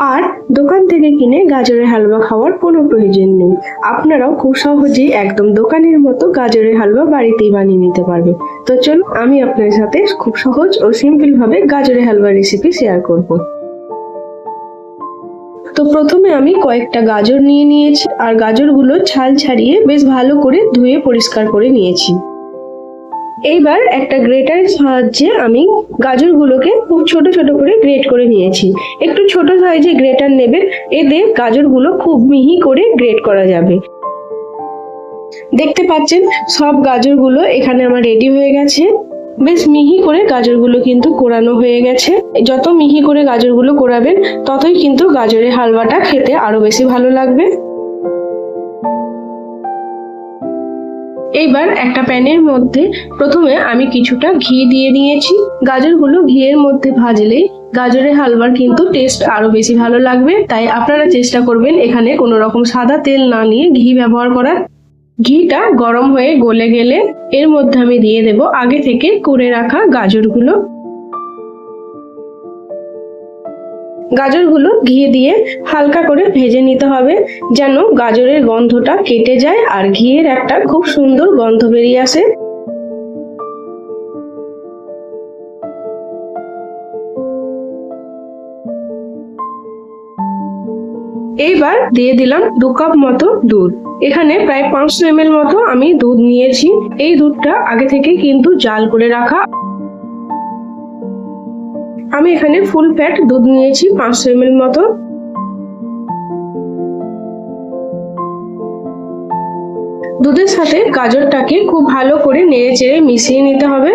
আর দোকান থেকে কিনে গাজরের হালুয়া খাওয়ার কোনো প্রয়োজন নেই। আপনারাও খুব সহজেই একদম দোকানের মতো গাজরের হালুয়া বাড়িতেই বানিয়ে নিতে পারবেন। তো চলুন, আমি আপনার সাথে খুব সহজ ও সিম্পল ভাবে গাজরের হালুয়া রেসিপি শেয়ার করব। তো প্রথমে আমি কয়েকটা গাজর নিয়ে নিয়েছি, আর গাজরগুলো ছাল ছাড়িয়ে বেশ ভালো করে ধুয়ে পরিষ্কার করে নিয়েছি। এইবার একটা গ্রেটারের সাহায্যে আমি গাজরগুলোকে খুব ছোট ছোট করে গ্রেট করে নিয়েছি। একটু ছোট সাইজে গ্রেটার নেবেন, এতে গাজরগুলো খুব মিহি করে গ্রেট করা যাবে। দেখতে পাচ্ছেন, সব গাজরগুলো এখানে আমার রেডি হয়ে গেছে। বেশ মিহি করে গাজরগুলো কিন্তু কোরানো হয়ে গেছে। যত মিহি করে গাজরগুলো কোরাবেন, ততই কিন্তু গাজরের হালুয়াটা খেতে আরও বেশি ভালো লাগবে। এইবার একটা প্যানের মধ্যে প্রথমে আমি কিছুটা ঘি দিয়ে নিয়েছি। গাজরগুলো ঘিয়ের মধ্যে ভাজলেই গাজরের হালবার কিন্তু টেস্ট আরও বেশি ভালো লাগবে। তাই আপনারা চেষ্টা করবেন এখানে কোনো রকম সাদা তেল না নিয়ে ঘি ব্যবহার করার। ঘিটা গরম হয়ে গলে গেলে এর মধ্যে আমি দিয়ে দেব আগে থেকে করে রাখা গাজরগুলো। গাজরগুলো ঘি দিয়ে হালকা করে ভেজে নিতে হবে, যেন গাজরের গন্ধটা কেটে যায় আর ঘিয়ের একটা খুব সুন্দর গন্ধ বেরিয়ে আসে। এইবার দিয়ে দিলাম দু কাপ মতো দুধ। এখানে প্রায় পাঁচশো এম মতো আমি দুধ নিয়েছি। এই দুধটা আগে থেকে কিন্তু জাল করে রাখা আমি এখানে ফুল ফ্যাট দুধ নিয়েছি পাঁচশো এম মতো। দুধের সাথে গাজরটাকে খুব ভালো করে নেড়ে চেড়ে মিশিয়ে নিতে হবে।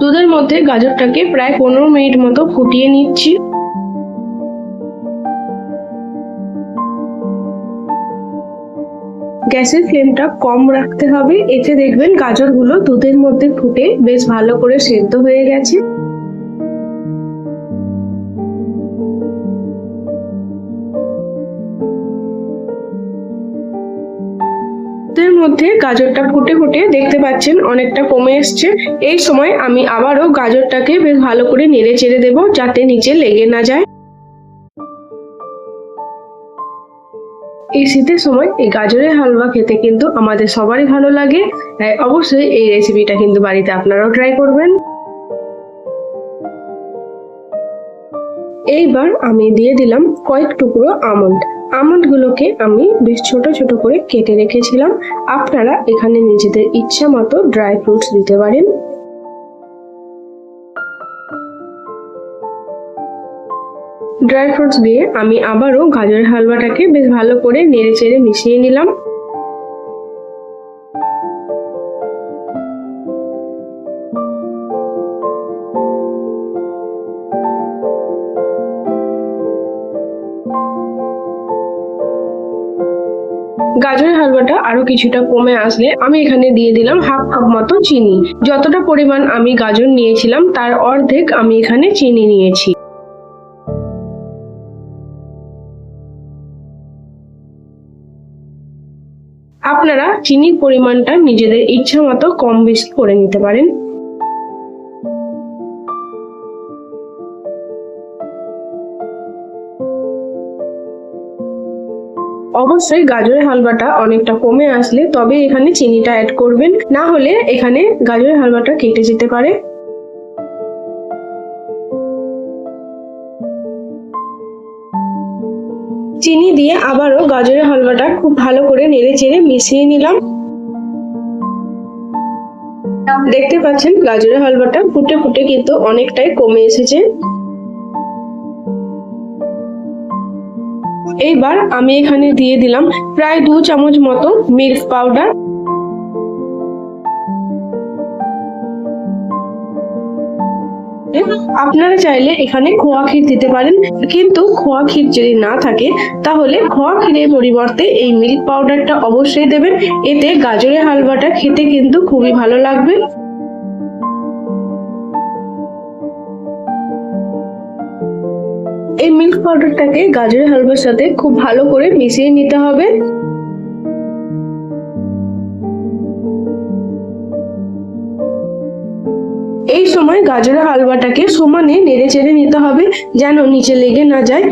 দুধের মধ্যে গাজরটাকে প্রায় পনেরো মিনিট মতো ফুটিয়ে নিচ্ছি। গ্যাসের ফ্লেমটা কম রাখতে হবে। এতে দেখবেন গাজরগুলো দুধের মধ্যে ফুটে বেশ ভালো করে সেদ্ধ হয়ে গেছে। দুধের মধ্যে গাজরটা ফুটে ফুটে দেখতে পাচ্ছেন অনেকটা কমে এসছে। এই সময় আমি আবারও গাজরটাকে বেশ ভালো করে নেড়ে চেড়ে দেবো যাতে নিচে লেগে না যায়। এই শীতের সময় এই গাজরের হালুয়া খেতে কিন্তু আমাদের সবারই ভালো লাগে। তাই অবশ্যই এই রেসিপিটা কিন্তু বাড়িতে আপনারাও ট্রাই করবেন। এইবার আমি দিয়ে দিলাম কয়েক টুকরো আমন্ড। আমন্ডগুলোকে আমি বেশ ছোট ছোট করে কেটে রেখেছিলাম। আপনারা এখানে নিজেদের ইচ্ছা মতো ড্রাই ফ্রুটস দিতে পারেন। ড্রাই ফ্রুটস দিয়ে আমি আবারও গাজরের হালুয়াটাকে বেশ ভালো করে নেড়ে চেড়ে মিশিয়ে নিলাম। গাজরের হালুয়াটা আরও কিছুটা কমে আসলে আমি এখানে দিয়ে দিলাম হাফ কাপ মতো চিনি। যতটা পরিমাণ আমি গাজর নিয়েছিলাম, তার অর্ধেক আমি এখানে চিনি নিয়েছি। আপনারা চিনির পরিমাণটা নিজেদের ইচ্ছা মতো কম বেশি করে নিতে পারেন। অবশ্যই গাজরের হালুয়াটা অনেকটা কমে আসলে তবে এখানে চিনিটা অ্যাড করবেন। না হলে এখানে গাজরের হালুয়াটা কেটে যেতে পারে। চিনি দিয়ে আবারও গাজরের হালুয়াটা খুব ভালো করে নেড়ে চেড়ে মিশিয়ে নিলাম। দেখতে পাচ্ছেন, গাজরের হালুয়াটা ফুটে ফুটে কিন্তু অনেকটাই কমে এসেছে। এইবার আমি এখানে দিয়ে দিলাম প্রায় দু চামচ মতো মিল্ক পাউডার। আপনারা চাইলে এখানে খোয়া ক্ষীর দিতে পারেন। কিন্তু খোয়া ক্ষীর যদি না থাকে, তাহলে খোয়া ক্ষীরের পরিবর্তে এই মিল্ক পাউডারটা অবশ্যই দেবেন। এতে গাজরের হালুয়াটা খেতে কিন্তু খুবই ভালো লাগবে। এই মিল্ক পাউডারটাকে গাজরের হালুয়ার সাথে খুব ভালো করে মিশিয়ে নিতে হবে। এই সময় গাজরের হালুয়াটাকে সমানে নেড়ে চেড়ে নিতে হবে, যেন নিচে লেগে না যায়।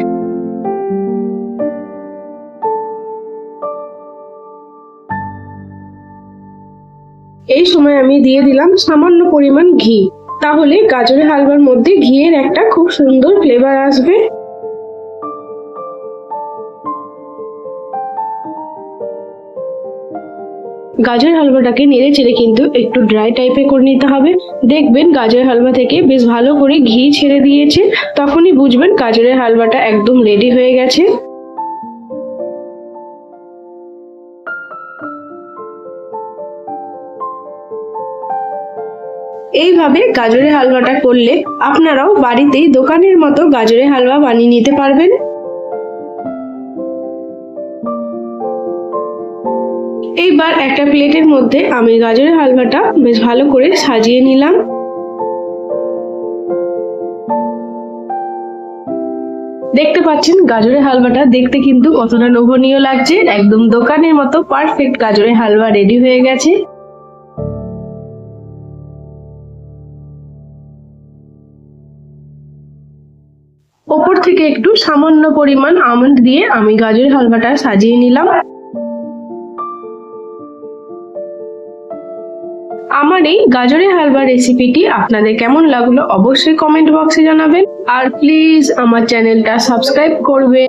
এই সময় আমি দিয়ে দিলাম সামান্য পরিমাণ ঘি। তাহলে গাজরের হালুয়ার মধ্যে ঘিয়ের একটা খুব সুন্দর ফ্লেভার আসবে। গাজরের হালুয়াটাকে নেড়ে চেড়ে কিন্তু একটু ড্রাই টাইপের করে নিতে হবে। দেখবেন গাজরের হালুয়া থেকে বেশ ভালো করে ঘি ছেড়ে দিয়েছে। তখনই বুঝবেন গাজরের হালুয়াটা একদম রেডি হয়ে গেছে। এইভাবে গাজরের হালুয়াটা করলে আপনারাও বাড়িতেই দোকানের মতো গাজরের হালুয়া বানিয়ে নিতে পারবেন। এইবার একটা প্লেটের মধ্যে আমি গাজরের হালুয়াটা বেশ ভালো করে সাজিয়ে নিলাম। দেখতে পাচ্ছেন, গাজরের হালুয়াটা দেখতে কিন্তু কতটা লোভনীয় লাগছে। একদম দোকানের মতো পারফেক্ট গাজরের হালুয়া রেডি হয়ে গেছে। ওপর থেকে একটু সামান্য পরিমাণ আমন্ড দিয়ে আমি গাজরের হালুয়াটা সাজিয়ে নিলাম। আমার এই গাজরের হালুয়া রেসিপিটি আপনাদের কেমন লাগল অবশ্যই কমেন্ট বক্সে জানাবেন। আর প্লিজ আমার চ্যানেলটা সাবস্ক্রাইব করবেন।